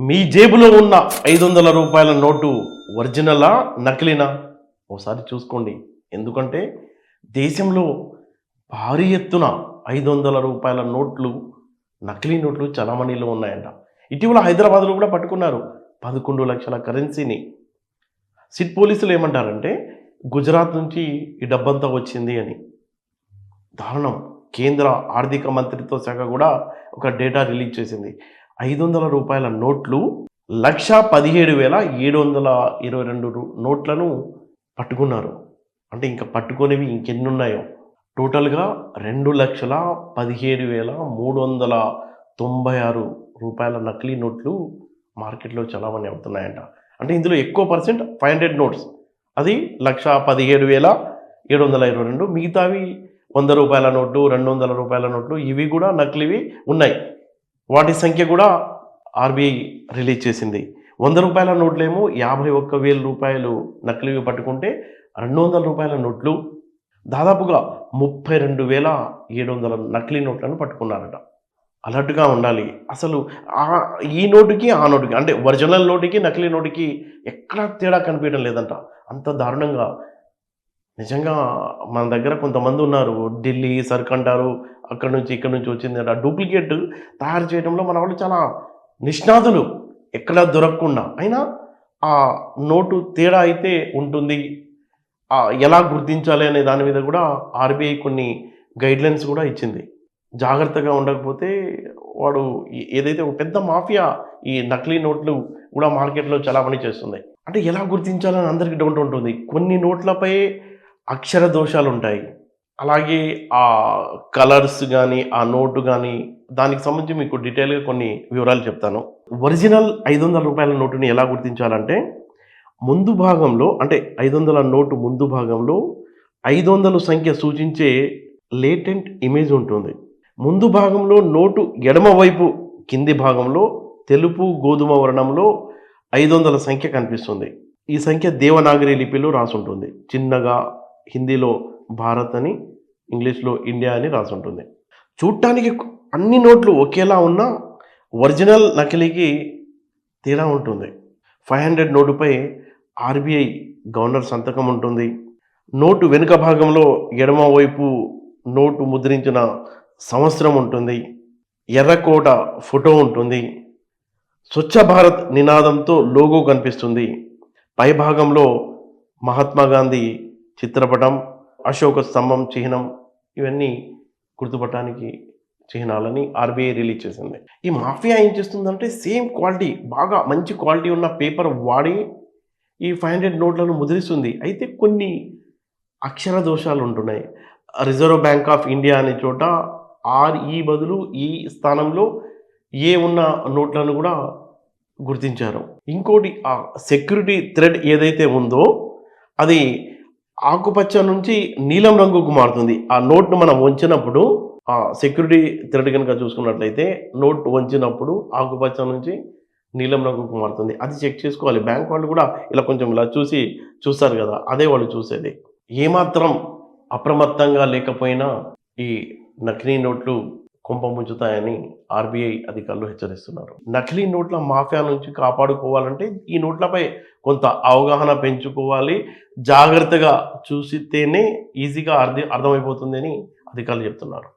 మీ జేబులో ఉన్న ఐదు వందల రూపాయల నోటు ఒరిజినలా నకిలీనా? ఒకసారి చూసుకోండి. ఎందుకంటే దేశంలో భారీ ఎత్తున ఐదు వందల రూపాయల నోట్లు నకిలీ నోట్లు చలామణిలో ఉన్నాయంట. ఇటీవల హైదరాబాద్లో కూడా పట్టుకున్నారు పదకొండు లక్షల కరెన్సీని. సిట్ పోలీసులు ఏమంటారంటే గుజరాత్ నుంచి ఈ డబ్బంతా వచ్చింది అని. దారుణం. కేంద్ర ఆర్థిక మంత్రిత్వ శాఖ కూడా ఒక డేటా రిలీజ్ చేసింది. ఐదు వందల రూపాయల నోట్లు లక్ష పదిహేడు వేల ఏడు వందల ఇరవై రెండు నోట్లను పట్టుకున్నారు. అంటే ఇంకా పట్టుకునేవి ఇంకెన్ని ఉన్నాయో టోటల్గా రెండు లక్షల పదిహేడు వేల మూడు వందల తొంభై ఆరు రూపాయల నకిలీ నోట్లు మార్కెట్లో చలామణి అవుతున్నాయంట. అంటే ఇందులో ఎక్కువ పర్సెంట్ ఫైవ్ హండ్రెడ్ నోట్స్. అది లక్ష పదిహేడు వేల ఏడు వందల ఇరవై రెండు మిగతావి వంద రూపాయల నోట్లు రెండు వందల రూపాయల నోట్లు ఇవి కూడా నకిలీవి ఉన్నాయి. వాటి సంఖ్య కూడా ఆర్బీఐ రిలీజ్ చేసింది. వంద రూపాయల నోట్లేమో యాభై ఒక్క వేల రూపాయలు నకిలీవి పట్టుకుంటే రెండు వందల రూపాయల నోట్లు. దాదాపుగా ముప్పై రెండు వేల ఏడు వందల నకిలీ నోట్లను పట్టుకున్నారట. అలర్ట్గా ఉండాలి. అసలు ఆ ఈ నోటుకి ఆ నోటుకి అంటే ఒరిజినల్ నోటుకి నకిలీ నోటుకి ఎక్కడ తేడా కనిపించడం లేదంట. అంత దారుణంగా. నిజంగా మన దగ్గర కొంతమంది ఉన్నారు. ఢిల్లీ సర్క్ అంటారు అక్కడ నుంచి ఇక్కడ నుంచి వచ్చింది ఆ డూప్లికేట్ తయారు చేయడంలో మన వాళ్ళు చాలా నిష్ణాతులు. ఎక్కడ దొరకకుండా. అయినా ఆ నోటు తేడా అయితే ఉంటుంది. ఎలా గుర్తించాలి అనే దాని మీద కూడా ఆర్బీఐ కొన్ని గైడ్లైన్స్ కూడా ఇచ్చింది. జాగ్రత్తగా ఉండకపోతే వాడు ఏదైతే ఒక పెద్ద మాఫియా ఈ నకిలీ నోట్లు కూడా మార్కెట్లో చలామణి చేస్తుంది అంటే ఎలా గుర్తించాలని అందరికీ డౌట్ ఉంటుంది. కొన్ని నోట్లపై అక్షర దోషాలు ఉంటాయి అలాగే ఆ కలర్స్ కానీ ఆ నోటు కానీ దానికి సంబంధించి మీకు డీటెయిల్గా కొన్ని వివరాలు చెప్తాను. ఒరిజినల్ ఐదు వందల రూపాయల నోటుని ఎలా గుర్తించాలంటే ముందు భాగంలో అంటే ఐదు వందల నోటు ముందు భాగంలో ఐదు వందల సంఖ్య సూచించే లేటెంట్ ఇమేజ్ ఉంటుంది. ముందు భాగంలో నోటు ఎడమ వైపు కింది భాగంలో తెలుపు గోధుమ వర్ణంలో ఐదు వందల సంఖ్య కనిపిస్తుంది. ఈ సంఖ్య దేవనాగరి లిపిలో రాసుంటుంది. చిన్నగా హిందీలో భారత్ అని ఇంగ్లీష్లో ఇండియా అని రాసి ఉంటుంది. చూడటానికి అన్ని నోట్లు ఒకేలా ఉన్నా ఒరిజినల్ నకిలీకి తేడా ఉంటుంది. ఫైవ్ హండ్రెడ్ నోటుపై ఆర్బీఐ గవర్నర్ సంతకం ఉంటుంది. నోటు వెనుక భాగంలో ఎడమ వైపు నోటు ముద్రించిన సంవత్సరం ఉంటుంది. ఎర్రకోట ఫోటో ఉంటుంది. స్వచ్ఛ భారత్ నినాదంతో లోగో కనిపిస్తుంది. పై భాగంలో మహాత్మా గాంధీ చిత్రపటం అశోక స్తంభం చిహ్నం ఇవన్నీ గుర్తుపట్టడానికి చిహ్నాలని ఆర్బీఐ రిలీజ్ చేసింది. ఈ మాఫియా ఏం చేస్తుందంటే సేమ్ క్వాలిటీ బాగా మంచి క్వాలిటీ ఉన్న పేపర్ వాడి ఈ ఫైవ్ హండ్రెడ్ నోట్లను ముద్రిస్తుంది. అయితే కొన్ని అక్షర దోషాలు ఉంటున్నాయి. రిజర్వ్ బ్యాంక్ ఆఫ్ ఇండియా అనే చోట ఆర్ఈ బదులు ఈ స్థానంలో ఏ ఉన్న నోట్లను కూడా గుర్తించారు. ఇంకోటి ఆ సెక్యూరిటీ థ్రెడ్ ఏదైతే ఉందో అది ఆకుపచ్చ నుంచి నీలం రంగుకు మారుతుంది. ఆ నోట్ను మనం వంచినప్పుడు ఆ సెక్యూరిటీ థ్రెడ్ కనుక చూసుకున్నట్లయితే నోట్ వంచినప్పుడు ఆకుపచ్చ నుంచి నీలం రంగుకు మారుతుంది. అది చెక్ చేసుకోవాలి. బ్యాంక్ వాళ్ళు కూడా ఇలా కొంచెం ఇలా చూసి చూస్తారు కదా అదే వాళ్ళు చూసేది. ఏమాత్రం అప్రమత్తంగా లేకపోయినా ఈ నకిలీ నోట్లు కుంప ముంచుతాయని ఆర్బీఐ అధికారులు హెచ్చరిస్తున్నారు. నకిలీ నోట్ల మాఫియా నుంచి కాపాడుకోవాలంటే ఈ నోట్లపై కొంత అవగాహన పెంచుకోవాలి. జాగ్రత్తగా చూసితేనే ఈజీగా అర్థం అర్థమైపోతుందని అధికారులు చెప్తున్నారు.